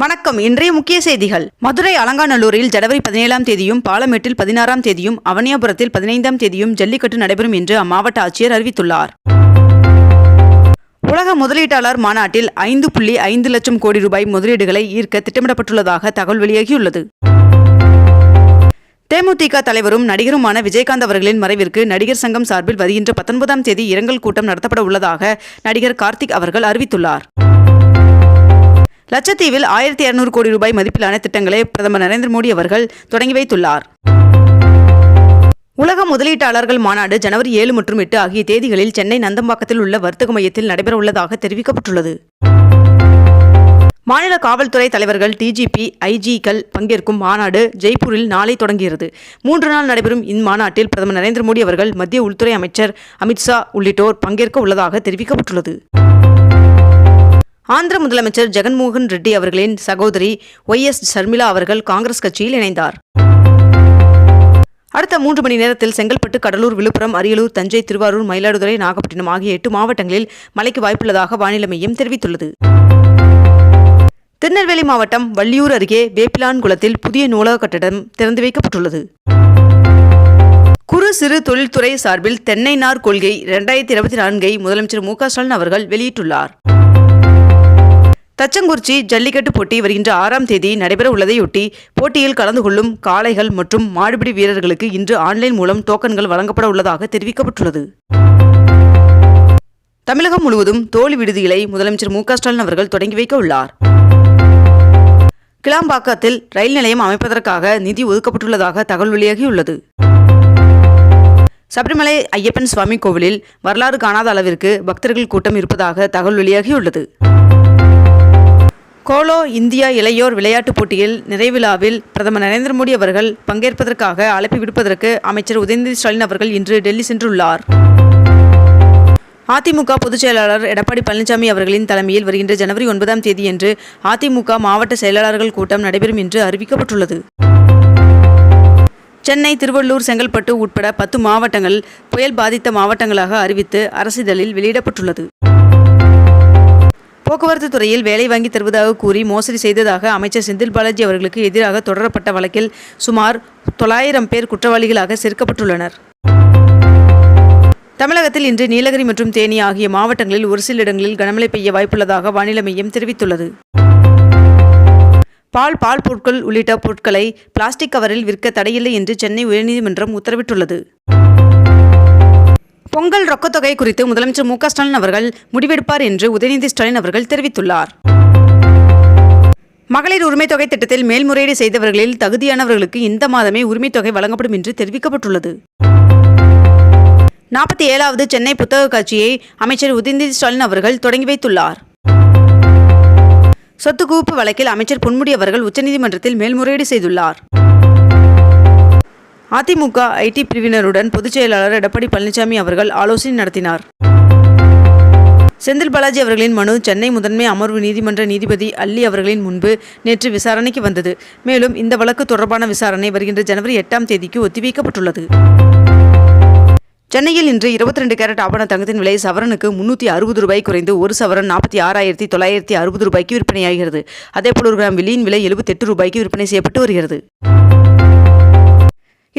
வணக்கம். இன்றைய முக்கிய செய்திகள். மதுரை அலங்காநல்லூரில் ஜனவரி பதினேழாம் தேதியும் பாலமேட்டில் பதினாறாம் தேதியும் அவனியாபுரத்தில் பதினைந்தாம் தேதியும் ஜல்லிக்கட்டு நடைபெறும் என்று அம்மாவட்ட ஆட்சியர் அறிவித்துள்ளார். உலக முதலீட்டாளர் மாநாட்டில் ஐந்து புள்ளி ஐந்து லட்சம் கோடி ரூபாய் முதலீடுகளை ஈர்க்க திட்டமிடப்பட்டுள்ளதாக தகவல் வெளியாகியுள்ளது. தேமுதிக தலைவரும் நடிகருமான விஜயகாந்த் அவர்களின் மறைவிற்கு நடிகர் சங்கம் சார்பில் வருகின்ற பத்தொன்பதாம் தேதி இரங்கல் கூட்டம் நடத்தப்பட உள்ளதாக நடிகர் கார்த்திக் அவர்கள் அறிவித்துள்ளார். லட்சத்தீவில் ஆயிரத்தி இருநூறு கோடி ரூபாய் மதிப்பிலான திட்டங்களை பிரதமர் நரேந்திர மோடி அவர்கள் தொடங்கி வைத்துள்ளார். உலக முதலீட்டாளர்கள் மாநாடு ஜனவரி ஏழு மற்றும் எட்டு ஆகிய தேதிகளில் சென்னை நந்தம்பாக்கத்தில் உள்ள வர்த்தக மையத்தில் நடைபெற உள்ளதாக தெரிவிக்கப்பட்டுள்ளது. மாநில காவல்துறை தலைவர்கள் டிஜிபி ஐஜிக்கள் பங்கேற்கும் மாநாடு ஜெய்ப்பூரில் நாளை தொடங்குகிறது மூன்று நாள் நடைபெறும் இம்மாநாட்டில் பிரதமர் நரேந்திர மோடி அவர்கள் மத்திய உள்துறை அமைச்சர் அமித்ஷா உள்ளிட்டோர் பங்கேற்க உள்ளதாக தெரிவிக்கப்பட்டுள்ளது. ஆந்திர முதலமைச்சர் ஜெகன்மோகன் ரெட்டி அவர்களின் சகோதரி ஒய் எஸ் ஷர்மிளா அவர்கள் காங்கிரஸ் கட்சியில் இணைந்தார். அடுத்த மூன்று மணி நேரத்தில் செங்கல்பட்டு கடலூர் விழுப்புரம் அரியலூர் தஞ்சை திருவாரூர் மயிலாடுதுறை நாகப்பட்டினம் ஆகிய எட்டு மாவட்டங்களில் மழைக்கு வாய்ப்புள்ளதாக வானிலை மையம் தெரிவித்துள்ளது. திருநெல்வேலி மாவட்டம் வள்ளியூர் அருகே வேப்பிலான்குளத்தில் புதிய நூலக கட்டடம் திறந்து வைக்கப்பட்டுள்ளது. குறு சிறு தொழில்துறை சார்பில் தென்னை நார் கொள்கை இரண்டாயிரத்தி இருபத்தி நான்கை முதலமைச்சர் மு க ஸ்டாலின் அவர்கள் வெளியிட்டுள்ளார். தச்சங்குறிச்சி ஜல்லிக்கட்டு போட்டி வருகின்ற ஆறாம் தேதி நடைபெற உள்ளதையொட்டி போட்டியில் கலந்து கொள்ளும் காளைகள் மற்றும் மாடுபிடி வீரர்களுக்கு இன்று ஆன்லைன் மூலம் டோக்கன்கள் வழங்கப்பட உள்ளதாக தெரிவிக்கப்பட்டுள்ளது. தமிழகம் முழுவதும் தோல் விடுதிகளை முதலமைச்சர் மு ஸ்டாலின் அவர்கள் தொடங்கி வைக்க உள்ளார். கிளாம்பாக்கத்தில் ரயில் நிலையம் அமைப்பதற்காக நிதி ஒதுக்கப்பட்டுள்ளதாக தகவல் வெளியாகியுள்ளது. சபரிமலை ஐயப்பன் சுவாமி கோவிலில் வரலாறு காணாத அளவிற்கு பக்தர்கள் கூட்டம் இருப்பதாக தகவல் வெளியாகியுள்ளது. கோலோ இந்தியா இளையோர் விளையாட்டுப் போட்டியில் நிறைவிழாவில் பிரதமர் நரேந்திர மோடி அவர்கள் பங்கேற்பதற்காக அழைப்பு விடுப்பதற்கு அமைச்சர் உதயநிதி ஸ்டாலின் அவர்கள் இன்று டெல்லி சென்றுள்ளார். அதிமுக பொதுச் செயலாளர் எடப்பாடி பழனிசாமி அவர்களின் தலைமையில் வருகின்ற ஜனவரி ஒன்பதாம் தேதியன்று அதிமுக மாவட்ட செயலாளர்கள் கூட்டம் நடைபெறும் என்று அறிவிக்கப்பட்டுள்ளது. சென்னை திருவள்ளூர் செங்கல்பட்டு உட்பட பத்து மாவட்டங்கள் புயல் பாதித்த மாவட்டங்களாக அறிவித்து அரசிதழில் வெளியிடப்பட்டுள்ளது. போக்குவரத்து துறையில் வேலை வாங்கி தருவதாக கூறி மோசடி செய்ததாக அமைச்சர் செந்தில் பாலாஜி அவர்களுக்கு எதிராக தொடரப்பட்ட வழக்கில் சுமார் தொள்ளாயிரம் பேர் குற்றவாளிகளாக சேர்க்கப்பட்டுள்ளனர். தமிழகத்தில் இன்று நீலகிரி மற்றும் தேனி ஆகிய மாவட்டங்களில் ஒரு சில இடங்களில் கனமழை பெய்ய வாய்ப்புள்ளதாக வானிலை மையம் தெரிவித்துள்ளது. பால் பால் பொருட்கள் உள்ளிட்ட பொருட்களை பிளாஸ்டிக் கவரில் விற்க தடையில்லை என்று சென்னை உயர்நீதிமன்றம் உத்தரவிட்டுள்ளது. பொங்கல் ரொக்கத்தொகை குறித்து முதலமைச்சர் மு ஸ்டாலின் அவர்கள் முடிவெடுப்பார் என்று உதயநிதி ஸ்டாலின் அவர்கள் தெரிவித்துள்ளார். மகளிர் உரிமைத் தொகை திட்டத்தில் மேல்முறையீடு செய்தவர்களில் தகுதியானவர்களுக்கு இந்த மாதமே உரிமைத் தொகை வழங்கப்படும் என்று தெரிவிக்கப்பட்டுள்ளது. நாற்பத்தி ஏழாவது சென்னை புத்தக காட்சியை அமைச்சர் உதயநிதி ஸ்டாலின் அவர்கள் தொடங்கி வைத்துள்ளார். சொத்து குவிப்பு வழக்கில் அமைச்சர் பொன்முடி அவர்கள் உச்சநீதிமன்றத்தில் மேல்முறையீடு செய்துள்ளார். அதிமுக ஐடி பிரிவினருடன் பொதுச் செயலாளர் எடப்பாடி பழனிசாமி அவர்கள் ஆலோசனை நடத்தினார். செந்தில் பாலாஜி அவர்களின் மனு சென்னை முதன்மை அமர்வு நீதிமன்ற நீதிபதி அல்லி அவர்களின் முன்பு நேற்று விசாரணைக்கு வந்தது. மேலும் இந்த வழக்கு தொடர்பான விசாரணை வருகின்ற ஜனவரி எட்டாம் தேதிக்கு ஒத்திவைக்கப்பட்டுள்ளது. சென்னையில் இன்று இருபத்தி ரெண்டு கேரட் ஆபண தங்கத்தின் விலை சவரனுக்கு முன்னூற்றி அறுபது ரூபாய் குறைந்து ஒரு சவரன் நாற்பத்தி ஆறாயிரத்தி தொள்ளாயிரத்தி அறுபது ரூபாய்க்கு விற்பனையாகிறது. அதேபோல் ஒரு கிராம் வெளியின் விலை எழுபத்தெட்டு ரூபாய்க்கு விற்பனை செய்யப்பட்டு வருகிறது.